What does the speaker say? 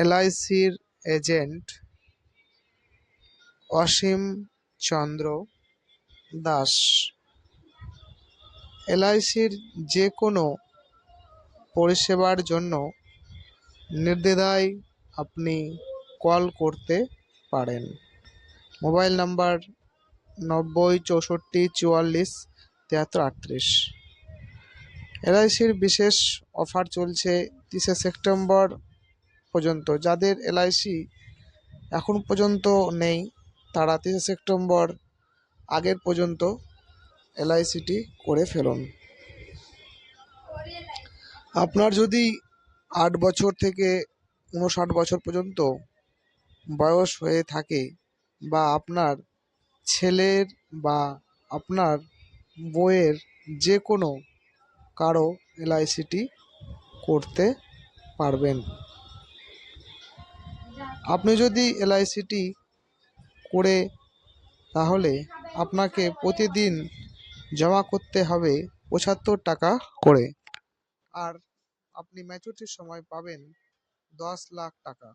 এলআইসির agent অসীম চন্দ্র দাস। এলআইসির যে কোনো পরিষেবার জন্য নির্দ্বিধায় আপনি কল করতে পারেন। মোবাইল নাম্বার নব্বই চৌষট্টি চুয়াল্লিশ তিয়াত্তর আটত্রিশ। এলআইসির বিশেষ অফার চলছে তিরিশে সেপ্টেম্বর পর্যন্ত, যাদের এলআইসি এখন পর্যন্ত নেই, তারা তিরিশে সেপ্টেম্বর আগের পর্যন্ত এলআইসিটি করে ফেলুন। আপনার যদি আট বছর থেকে উনষাট বছর পর্যন্ত বয়স হয়ে থাকে বা আপনার ছেলের বা আপনার বউয়ের যে কোনো কারও এলআইসিটি করতে পারবেন। আপনি যদি এলআইসিটি করে, তাহলে আপনাকে প্রতিদিন জমা করতে হবে পঁচাত্তর টাকা করে। আর আপনি ম্যাচুরিটির সময় পাবেন দশ লাখ টাকা।